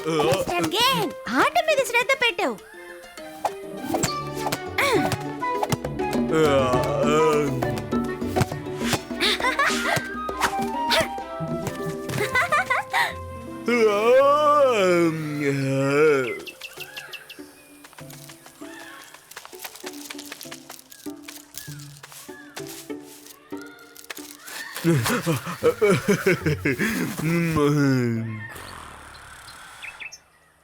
Again, ఆట మీద శ్రద్ధ పెట్టావు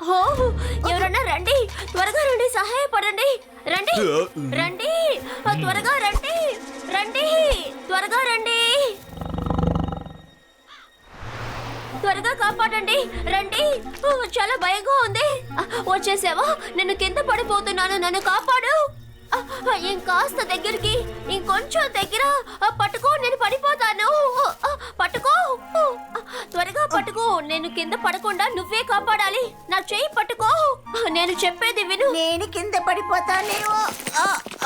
ఓ ఎవరన్నా రండి త్వరగా రండి సహాయపడండి. రండి రండి ఆ, త్వరగా రండి రండి త్వరగా రండి. త్వరగా కాపాడండి రండి. ఓ, చాలా భయంగా ఉంది. ఆ, వచ్చేసావా? నేను కింద పడిపోతున్నాను నన్ను కాపాడు. ఇంకాస్త దగ్గరికి ఇంకొంచెం దగ్గర పట్టుకో నేను పడిపోతాను. పట్టుకో. త్వరగా పట్టుకో. నేను కింద పడకుండా నువ్వే కాపాడాలి. నా చేయి పట్టుకో. నేను చెప్పేది విను. నేను కింద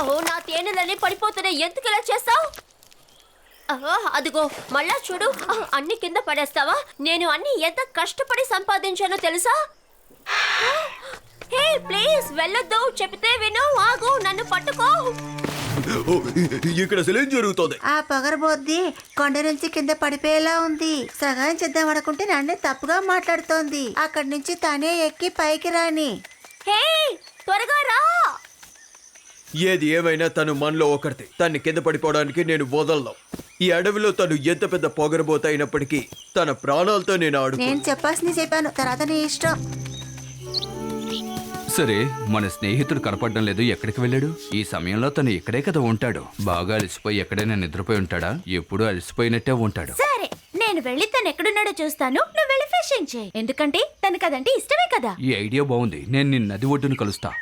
ఓ నా తేనెలన్నీ పడిపోతున్నాయి. ఎందుకు ఇలా చేస్తావు? అదిగో మళ్ళా చూడు. అన్ని కింద పడేస్తావా? నేను అన్ని ఎంత కష్టపడి సంపాదించానో తెలుసా? హే ప్లీజ్ వెళ్ళొద్దు. చెప్తే విను ఆగు నన్ను పట్టుకో. ఇక్కడ అసలు ఏం జరుగుతోంది. ఆ పొగరబోద్ది కొండ నుంచి కింద పడిపోయేలా ఉంది. సహాయం చేద్దాం అనుకుంటే నన్నే తప్పుగా మాట్లాడుతోంది. అక్కడి నుంచి తనే ఎక్కి పైకి రాని. హే త్వరగా రా. ఏది ఏమైనా తను మనలో ఒకరితే తన్ని కింద పడిపోవడానికి నేను వదలను. ఈ అడవిలో తను ఎంత పెద్ద పొగరబోత అయినప్పటికీ తన ప్రాణాలతో నేను ఆడు నేను చెప్పాల్సింది చెప్పాను. తర్వాత నీ ఇష్టం. సరే మన స్నేహితుడు కనపడడం లేదు ఎక్కడికి వెళ్ళాడు? ఈ సమయంలో తను ఇక్కడే కదా ఉంటాడు. బాగా అలసిపోయి ఎక్కడైనా నిద్రపోయి ఉంటాడా? ఎప్పుడూ అలసిపోయినట్టే ఉంటాడు. సరే నేను వెళ్ళి తను ఎక్కడున్నాడో చూస్తాను. నువ్వు వెళ్ళి ఫిషింగ్ చేయి. ఎందుకంటే తనకు అదంటే ఇష్టమే కదా. ఈ ఐడియా బాగుంది. నేను నిన్న నది ఒడ్డును కలుస్తా.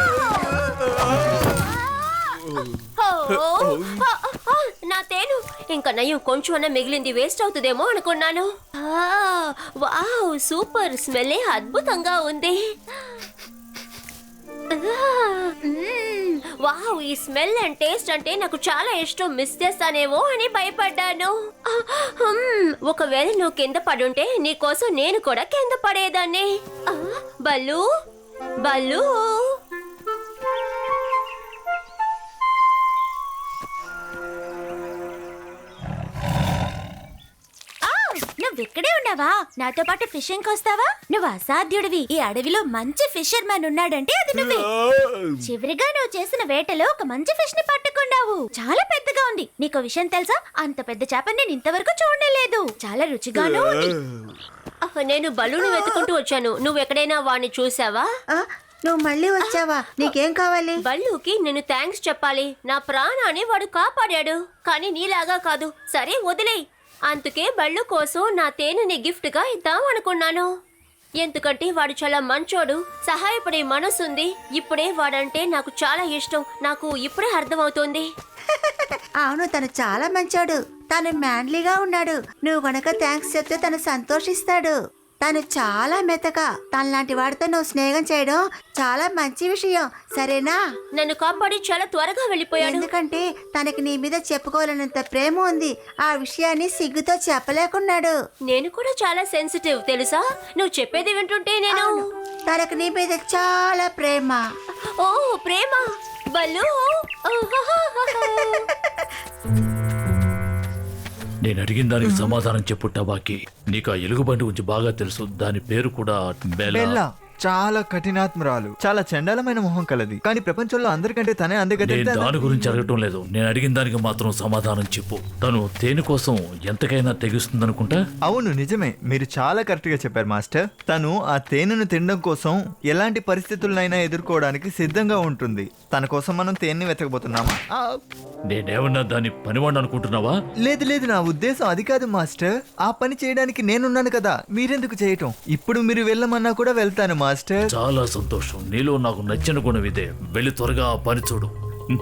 ఆ, నా తేను. ఇంకా నయం కొంచెం మిగిలింది వేస్ట్ అవుతుందేమో అనుకున్నాను. Wow super. స్మెల్ అద్భుతంగా ఉంది. వావ్ ఈ స్మెల్ అండ్ టేస్ట్ అంటే నాకు చాలా ఇష్టం. మిస్ చేస్తానేమో అని భయపడ్డాను. ఒకవేళ నువ్వు కింద పడుంటే నీకోసం నేను కూడా కింద పడేదాన్ని. బల్లు బల్లు. నువ్వు ఇక్కడే ఉన్నావా? నాతో పాటు ఫిషింగ్ వస్తావా? నువ్వు అసాధ్యుడివి. ఈ అడవిలో మంచి ఫిషర్ మ్యాన్ ఉన్నాడంటే అది నువ్వే. చివరిగా నువ్వు చేసిన వేటలో ఒక మంచి ఫిష్ని పట్టుకున్నావు. చాలా పెద్దగా ఉంది. నీకు విషయం తెలుసా? అంత పెద్ద చేపని నేను ఇంతవరకు చూడలేదు. చాలా రుచిగాను నేను బలూను వెతుకుంటూ వచ్చాను. నువ్వు ఎక్కడైనా వాడిని చూసావా? నువ్వు మళ్ళీ వచ్చావా? నీకేం కావాలి? బల్లుకి నేను థ్యాంక్స్ చెప్పాలి. నా ప్రాణాన్ని వాడు కాపాడాడు. కానీ నీలాగా కాదు. సరే వదిలేయ్. అందుకే బళ్ళు కోసం నా తేనెని గిఫ్ట్గా ఇద్దాం అనుకున్నాను. ఎందుకంటే వాడు చాలా మంచోడు సహాయపడే మనసుంది. ఇప్పుడే వాడంటే నాకు చాలా ఇష్టం. నాకు ఇప్పుడే అర్థమవుతుంది. అవును తను చాలా మంచోడు. తను మ్యాన్లీగా ఉన్నాడు. నువ్వు గనక థ్యాంక్స్ చెప్తే తను సంతోషిస్తాడు. తను చాలా మెతక. తనలాంటి వాడితో నువ్వు స్నేహం చేయడం చాలా మంచి విషయం. సరేనా? నన్ను కాపాడి చాలా త్వరగా వెళ్ళిపోయాడు. ఎందుకంటే తనకి నీ మీద చెప్పుకోలేనంత ప్రేమ ఉంది. ఆ విషయాన్ని సిగ్గుతో చెప్పలేకున్నాడు. నేను కూడా చాలా సెన్సిటివ్ తెలుసా? నువ్వు చెప్పేది వింటుంటే నేను తనకు నీ మీద చాలా ప్రేమ. ఓ ప్రేమ? బల్లు? నేను అడిగిన దానికి సమాధానం చెప్పు టబాకి నీకు ఆ ఎలుగుబంటి గురించి బాగా తెలుసు. దాని పేరు కూడా బెల్లా చాలా కఠినాత్మరాలు. చాలా చండాలమైన మొహం కలది. కానీ ప్రపంచంలో అందరికంటే తనే నేను దాని గురించి అడగటం లేదు. నేను అడిగిన దానికి మాత్రం సమాధానం చెప్పు. తను తేనె కోసం ఎంతకైనా తెగిస్తుందనుకుంటా? అవును నిజమే. మీరు చాలా కరెక్ట్గా చెప్పారు మాస్టర్. తను ఆ తేనెను తినడం కోసం ఎలాంటి పరిస్థితులనైనా ఎదుర్కోవడానికి సిద్ధంగా ఉంటుంది. తన కోసం మనం తేనెని వెతకబోతున్నామా? ఆ, నేనేమన్నా దాన్ని పనివాడిని అనుకుంటున్నావా? లేదు లేదు. నా ఉద్దేశం అది కాదు మాస్టర్. ఆ పని చేయడానికి నేనున్నాను కదా. మీరెందుకు చేయటం? ఇప్పుడు మీరు వెళ్ళమన్నా కూడా వెళ్తాను మాస్టర్ చాలా సంతోషం. నీలో నాకు నచ్చిన గుణం ఇదే. వెళ్ళి త్వరగా ఆ పని చూడు.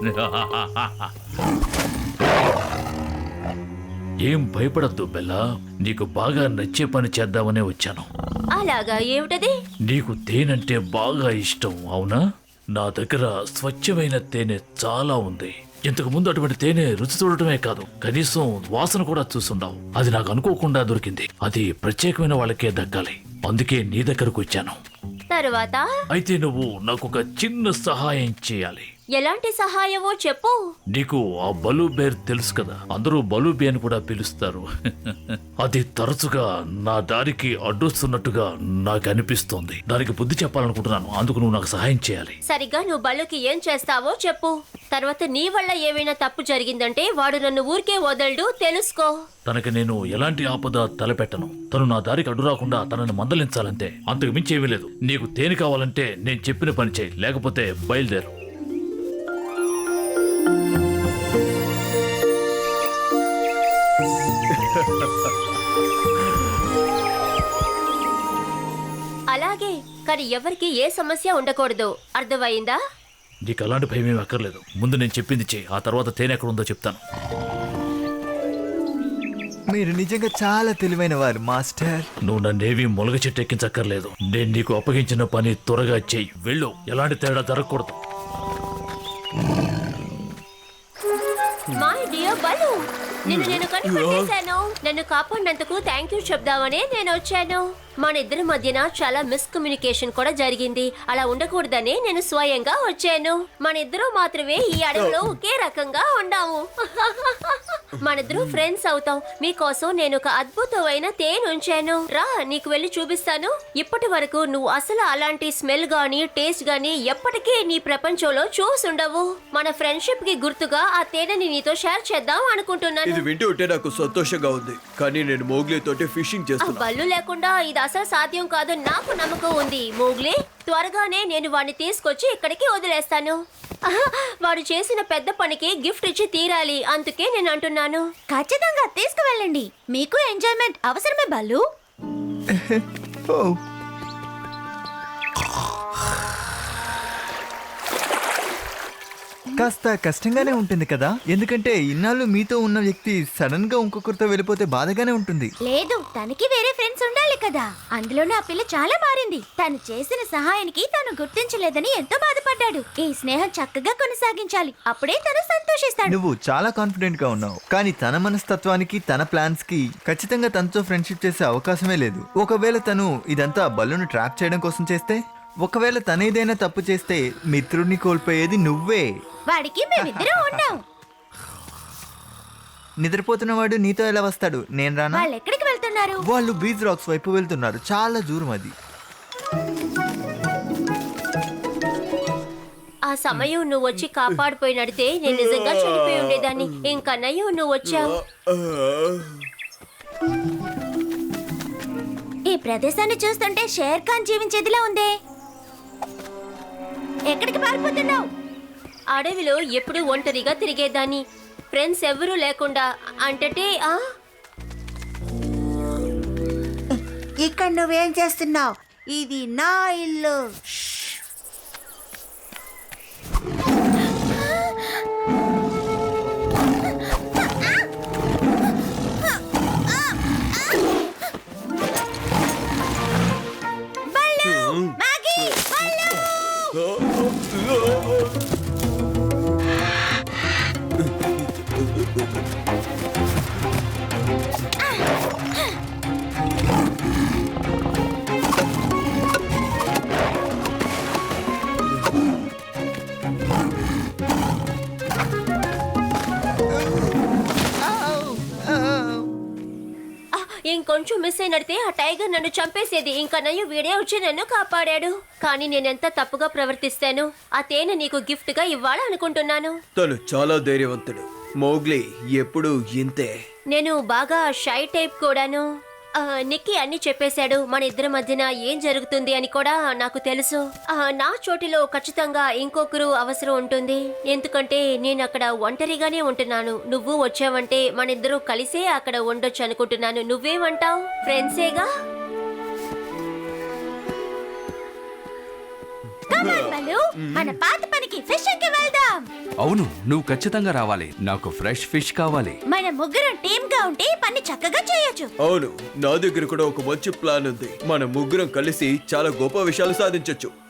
ఏం భయపడద్దు బెల్లా. నీకు బాగా నచ్చే పని చేద్దామనే వచ్చాను. అలాగా ఏమిటది? నీకు తేనంటే బాగా ఇష్టం అవునా? నా దగ్గర స్వచ్ఛమైన తేనె చాలా ఉంది. ఇంతకు ముందు అటువంటి తేనె రుచి చూడటమే కాదు. కనీసం వాసన కూడా చూసుండవు. అది నాకు అనుకోకుండా దొరికింది. అది ప్రత్యేకమైన వాళ్ళకే దక్కాలి. అందుకే నీ దగ్గరకు వచ్చాను. తర్వాత? అయితే నువ్వు నాకు ఒక చిన్న సహాయం చేయాలి. ఎలాంటి సహాయమో చెప్పు. నీకు ఆ బలు బేర్ తెలుసు కదా. అందరూ బలు అని కూడా పిలుస్తారు. అది తరచుగా నా దారికి అడ్డొస్తున్నట్టుగా నాకు అనిపిస్తోంది. దానికి బుద్ధి చెప్పాలనుకుంటున్నాను. అందుకు నువ్వు నాకు సహాయం చేయాలి. సరిగ్గా నువ్వు బళ్ళుకి ఏం చేస్తావో చెప్పు. తర్వాత నీ వల్ల ఏమైనా తప్పు జరిగిందంటే వాడు నన్ను ఊరికే వదలడు తెలుసుకో. తనకి నేను ఎలాంటి ఆపద తలపెట్టను. తను నా దారికి అడ్డు రాకుండా తనని మందలించాలంతే అంతకు మించి ఏమీ లేదు. నీకు తేనె కావాలంటే నేను చెప్పిన పని చేయి. లేకపోతే బయలుదేరు. అలాగే కానీ ఎవరికి ఏ సమస్య ఉండకూడదు. అర్థమైందా? నీకు అలాంటి భయం ఏమీ అక్కర్లేదు. ముందు నేను చెప్పింది చేయి ఆ తర్వాత తేనె ఎక్కడ ఉందో చెప్తాను. మీరు నిజంగా చాలా తెలివైన వారు మాస్టర్. నువ్వు నన్నేవి మొలగ చెట్టు ఎక్కించక్కర్లేదు. నేను నీకు అప్పగించిన పని త్వరగా చెయ్యి. వెళ్ళు. ఎలాంటి తేడా జరగకూడదు. మై డియర్ బలు నిన్ను నేను కనిపెట్టేశాను. నన్ను కాపాడినందుకు థ్యాంక్ యూ చెప్దామని నేను వచ్చాను. మన ఇద్దరి మధ్యన చాలా మిస్కమ్యూనికేషన్ కూడా జరిగింది. అలా ఉండకూడదని నేను స్వయంగా వచ్చాను. మన ఇద్దరు మాత్రమే ఈ అడవిలో ఒకే రకంగా ఉండాము. మనిద్దరు ఫ్రెండ్స్ అవుతాం. మీకోసం నేను ఒక అద్భుతమైన తేనె ఉంచాను. రా నీకు వెళ్ళి చూపిస్తాను. ఇప్పటి వరకు నువ్వు అసలు అలాంటి స్మెల్ గానీ టేస్ట్ గానీ ఎప్పటికీ నీ ప్రపంచంలో చూసుండవు. మన ఫ్రెండ్షిప్కి గుర్తుగా ఆ తేనెని నీతో షేర్ చేద్దాం అనుకుంటున్నాను. ఇది వింటూ ఉంటే నాకు సంతోషంగా ఉంది. కానీ నేను మోగ్లీ తోటి ఫిషింగ్ ఆ చేస్తున్నా. బల్లు లేకుండా ఇది అసలు సాధ్యం కాదు. నాకు నమ్మకం ఉంది. మోగ్లీ త్వరగానే నేను వాడిని తీసుకొచ్చి ఇక్కడికి వదిలేస్తాను. వాడు చేసిన పెద్ద పనికి గిఫ్ట్ ఇచ్చి తీరాలి. అందుకే నేను అంటున్నాను. ఖచ్చితంగా తీసుకువెళ్ళండి. మీకు ఎంజాయ్మెంట్ అవసరమే బాలు. కాస్త కష్టంగానే ఉంటుంది కదా. ఎందుకంటే ఇన్నాళ్ళు మీతో ఉన్న వ్యక్తి సడన్గా ఇంకొకరితో వెళ్ళిపోతే బాధగానే ఉంటుంది. లేదు తనకి వేరే ఫ్రెండ్స్ ఉండాలి కదా. అందులోనే ఆ పిల్ల చాలా మారింది. తను చేసిన సహాయానికి తను గుర్తించలేదని ఎంతో బాధపడ్డాడు. ఈ స్నేహం చక్కగా కొనసాగించాలి. అప్పుడే తను సంతోషిస్తాడు. నువ్వు చాలా కాన్ఫిడెంట్గా ఉన్నావు. కానీ తన మనస్తత్వానికి తన ప్లాన్స్కి ఖచ్చితంగా తనతో ఫ్రెండ్షిప్ చేసే అవకాశమే లేదు. ఒకవేళ తను ఇదంతా బల్లును ట్రాప్ చేయడం కోసం చేస్తే? ఒకవేళ తనేదైనా తప్పు చేస్తే మిత్రుడిని కోల్పోయేది నువ్వే. వాడికి మేమిద్దరం ఉన్నాం నిద్రపోతున్నవాడు నీతో ఎలా వస్తాడు? నేను రానా? వాళ్ళు ఎక్కడికి వెళ్తున్నారు? వాళ్ళు బీచ్ రాక్స్ వైపు వెళ్తున్నారు. చాలా దూరం అది. ఆ సమయం నువ్వు వచ్చి కాపాడిపోయినడితే నేను నిజంగా చనిపోయి ఉండేదాన్ని. ఇంకన్నయ్య నువ్వు వచ్చావు. ఈ ప్రదేశాన్ని చూస్తుంటే షేర్ ఖాన్ జీవించేదిలా ఉందే. ఎక్కడికి పారిపోతున్నావు? అడవిలో ఎప్పుడు ఒంటరిగా తిరిగేదాన్ని. ఫ్రెండ్స్ ఎవరూ లేకుండా అంటే ఆ? ఇక్కడ నువ్వేం చేస్తున్నావు? ఇది నా ఇల్లు. ఇంకొంచెం మిస్ అయినడితే ఆ టైగర్ నన్ను చంపేసేది. ఇంకా నయ్యు వీడే వచ్చి నన్ను కాపాడాడు. కానీ నేనెంత తప్పుగా ప్రవర్తిస్తాను? ఆ తేనె నీకు గిఫ్ట్గా ఇవ్వాలనుకుంటున్నాను. తను చాలా ధైర్యవంతుడు. మోగ్లీ ఎప్పుడు ఇంతే. నేను బాగా షై టైప్ కూడాను. ఆ, నిక్కీ అన్ని చెప్పేశాడు మన ఇద్దరి మధ్యన ఏం జరుగుతుంది అని కూడా నాకు తెలుసు. ఆ, నా చోటిలో ఖచ్చితంగా ఇంకొకరు అవసరం ఉంటుంది. ఎందుకంటే నేను అక్కడ ఒంటరిగానే ఉంటున్నాను. నువ్వు వచ్చావంటే మన ఇద్దరు కలిసే అక్కడ ఉండొచ్చు అనుకుంటున్నాను. నువ్వేమంటావు? ఫ్రెండ్సేగా? మన పాత పనికి ఫిషింగ్కి వెళ్దాం. అవును నువ్వు ఖచ్చితంగా రావాలి. నాకు ఫ్రెష్ ఫిష్ కావాలి. మన ముగ్గురం టీమ్గా ఉంటే ఈ పని చక్కగా చేయొచ్చు. అవును నా దగ్గర కూడా ఒక మంచి ప్లాన్ ఉంది. మన ముగ్గురం కలిసి చాలా గొప్ప విషయాలు సాధించొచ్చు.